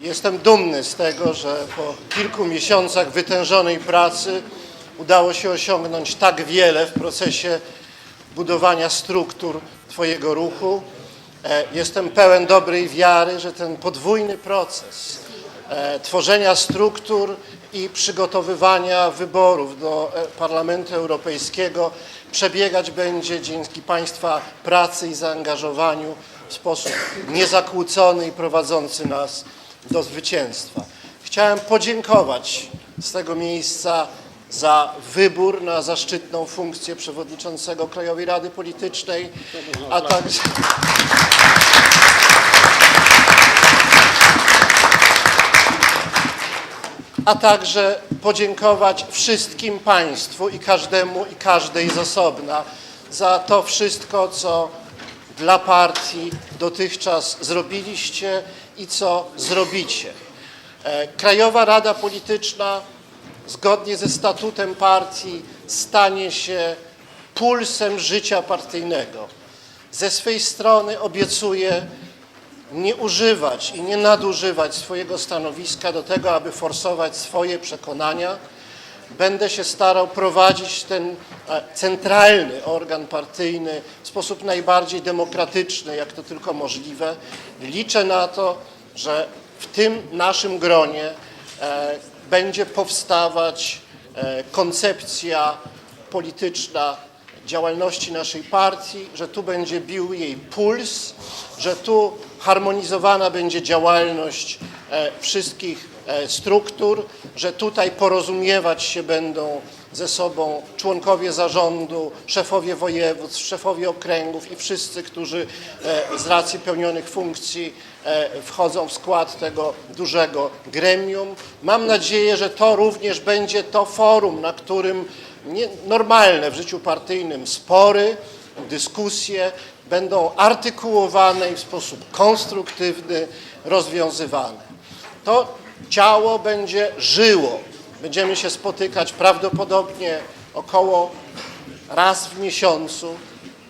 Jestem dumny z tego, że po kilku miesiącach wytężonej pracy udało się osiągnąć tak wiele w procesie budowania struktur Twojego ruchu. E, Jestem pełen dobrej wiary, że ten podwójny proces e, tworzenia struktur i przygotowywania wyborów do e, Parlamentu Europejskiego przebiegać będzie dzięki Państwa pracy i zaangażowaniu w sposób niezakłócony i prowadzący nas do zwycięstwa. Chciałem podziękować z tego miejsca za wybór na zaszczytną funkcję przewodniczącego Krajowej Rady Politycznej, a także. a także podziękować wszystkim Państwu i każdemu i każdej z osobna za to wszystko, co dla partii dotychczas zrobiliście i co zrobicie. E, Krajowa Rada Polityczna zgodnie ze statutem partii stanie się pulsem życia partyjnego. Ze swej strony obiecuję nie używać i nie nadużywać swojego stanowiska do tego, aby forsować swoje przekonania. Będę się starał prowadzić ten e, centralny organ partyjny w sposób najbardziej demokratyczny, jak to tylko możliwe. Liczę na to, że w tym naszym gronie e, będzie powstawać e, koncepcja polityczna działalności naszej partii, że tu będzie bił jej puls, że tu harmonizowana będzie działalność wszystkich struktur, że tutaj porozumiewać się będą ze sobą członkowie zarządu, szefowie województw, szefowie okręgów i wszyscy, którzy e, z racji pełnionych funkcji e, wchodzą w skład tego dużego gremium. Mam nadzieję, że to również będzie to forum, na którym normalne w życiu partyjnym spory, dyskusje będą artykułowane i w sposób konstruktywny rozwiązywane. To ciało będzie żyło. Będziemy się spotykać prawdopodobnie około raz w miesiącu.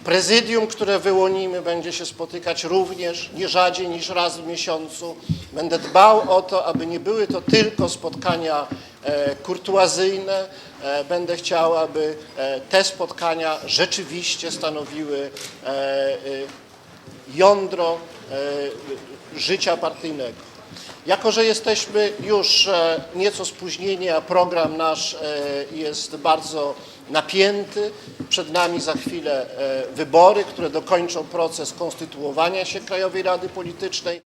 Prezydium, które wyłonimy, będzie się spotykać również nie rzadziej niż raz w miesiącu. Będę dbał o to, aby nie były to tylko spotkania e, kurtuazyjne. E, będę chciał, aby e, te spotkania rzeczywiście stanowiły jądro życia partyjnego. Jako, że jesteśmy już e, nieco spóźnieni, a program nasz e, jest bardzo napięty, przed nami za chwilę e, wybory, które dokończą proces konstytuowania się Krajowej Rady Politycznej.